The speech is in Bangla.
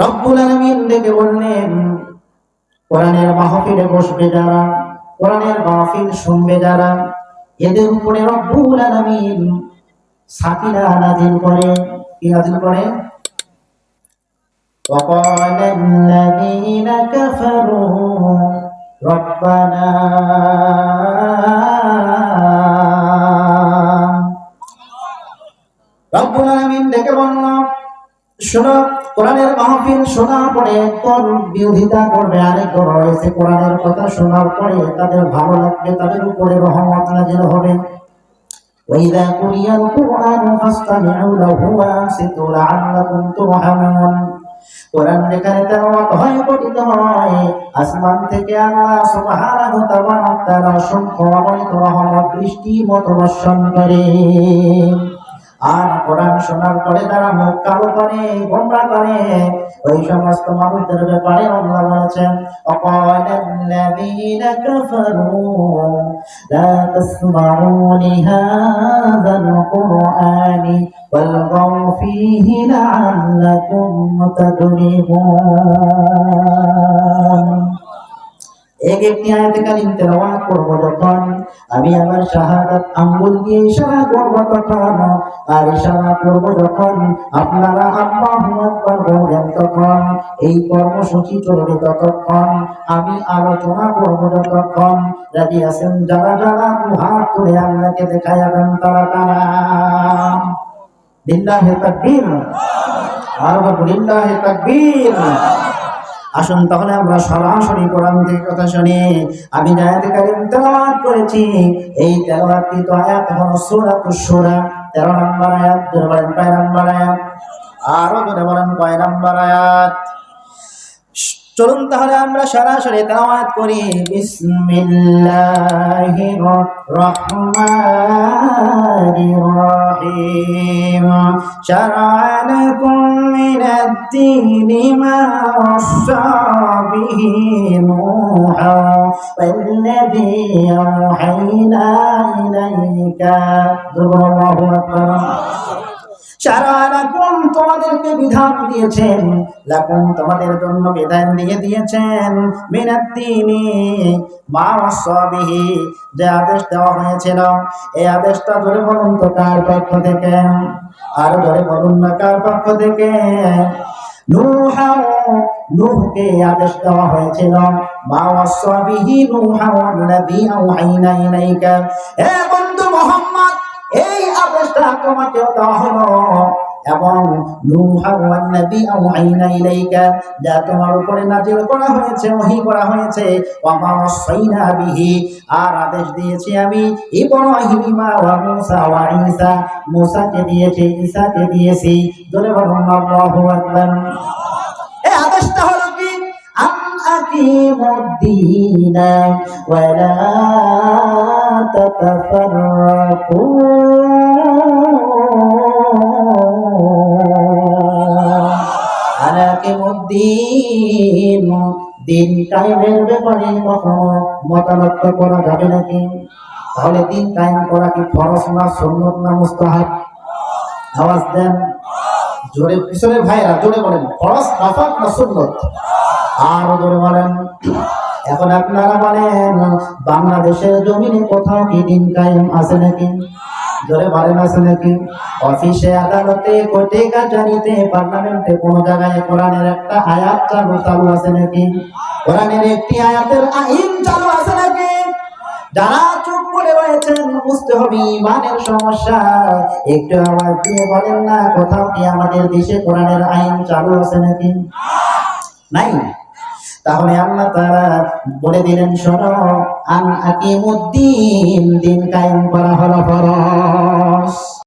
রব্বুল আলামিন ডেকে বললেন কোরআনের মাহফিলে বসবে যারা কোরআনের মাহফিল শুনবে যারা এদের উপরে রব্বুল আলামিন সাকিনা নাজিল করে কি নাজিল করে وقال الذين كفروا ربنا রব্বুল আলামিন ডেকে বলল শোনো কোরআনের মাহফিল শোনার পরে একদল বিরোধিতা করবে আরেক দল রয়েছে কোরআনের কথা শোনার পরে তাদের ভালো লাগবে তাদের উপরে রহমত নাজিল হবে وإذا قرئ القرآن فاستمعوا له وأنصتوا لعلكم ترحمون কোরআন যেখানে তেলাওয়াত হয় পঠিত হয় আসমান থেকে আল্লাহ সুবহানাহু ওয়া তাআলা অসংখ্য অগণিত রহমত বৃষ্টি মতো বর্ষণ করে আর কোরআন শোনার পরে তারা মুখ কালো করে, গোমরা করে। ওই সমস্ত মানুষদের ব্যাপারে আল্লাহ বলেছেন অকালাল্লাযীনা কাফারু, লা তাসমাউ লিহাযাল কুরআনি ওয়ালগাউ ফীহি লাআল্লাকুম তাদরিবুন এক একটি আয়াতে কারিম তেলাওয়াত করব যখন আমি আমার শাহাদাত আঙ্গুল দিয়ে ইশারা করব তখন, আর ইশারা করব যখন আপনারা আল্লাহু আকবার বলবেন তখন, এই কর্মসূচি চলবে ততক্ষণ, আমি আলোচনা করব যতক্ষণ, রাজি আছেন যারা যারা, হাত তুলে আল্লাহকে দেখায় দেন তারা তারা। লিল্লাহি তাকবীর। আর বলব লিল্লাহি তাকবীর। আসুন তাহলে আমরা সরাসরি কোরআন থেকে কথা শুনি। আমি জায়াত কারিম তেলাওয়াত করেছি। এই তেলাওয়াত কি তো আয়াত হলো? সূরাতুস সূরা। 13 নম্বর আয়াত জোরে বলেন কয় নম্বর আয়াত। আরও জোরে বলেন, কয় নম্বর আয়াত? চলুন তাহলে আমরা সরাসরি তেলাওয়াত করি। বিসমিল্লাহির রহমানির রহিম। শারআ লাকুম মিনাদ দীনি মা ওয়াসা বিহি নূহা। ওয়াল্লাযী আওহাইনা ইলাইকা। আল্লাহু আকবার। সারা লাকুম তোমাদেরকে বিধান দিয়েছেন, লাকুম তোমাদের জন্য বিধান দিয়ে দিয়েছেন মিনাত্তিনি মা ওয়াসাবিহি, যে আদেশ দেওয়া হয়েছিল, এই আদেশটা ধরে বলুন তো কার পক্ষ থেকে? আর ধরে বলুন কার পক্ষ থেকে? নূহা নূহকে আদেশ দেওয়া হয়েছিল, মা ওয়াসাবিহি নূহা ওয়াল্লাযী আওহাইনা ইলাইকা। হে বন্ধু তোমাকেও দেওয়া হলো এবং যা তোমার উপরে নাজিল করা হয়েছে, ওহি করা হয়েছে আর আদেশ দিয়েছি আমি, ইব্রাহিম মুসা ওয়া ঈসা। মুসাকে দিয়েছি, ঈসাকে দিয়েছি। জোরে আল্লাহু আকবার। এই আদেশটা হলো কি? ওয়া লা তাতাফাররাকু। দিন। দিন টাইমের ব্যাপারে কখনো মতামত করা যাবে নাকি? তাহলে দিন টাইম করা কি ফরস না সন্ন্যত না মুস্তাহাব? আওয়াজ দেন। জোরে, পিছনে ভাইরা জোরে বলেন ফরস নাফাক না সন্ন্যত আর জোরে বলেন। এখন আপনারা বলেন, বাংলাদেশের জমিনে কোথাও কি দিন কায়েম আছে নাকি? জোরে বলেন আছে নাকি অফিসে আদালতে, কোর্টে কাচারিতে পার্লামেন্টে কোন জায়গায় কোরআনের একটা আয়াত চালু চালু আছে নাকি? কোরআনের একটি আয়াতের আইন চালু আছে নাকি? যারা চুপ করে রয়েছেন, বুঝতে হবে ইমানের সমস্যা। একটু আওয়াজ দিয়ে বলেন না, কোথাও কি আমাদের দেশে কোরআনের আইন চালু আছে নাকি? নাই। তাহলে আল্লাহ তারা বলে দিলেন শোনো আন আকিমুদ্দিন দিন কায়েম করা হলো ফরজ।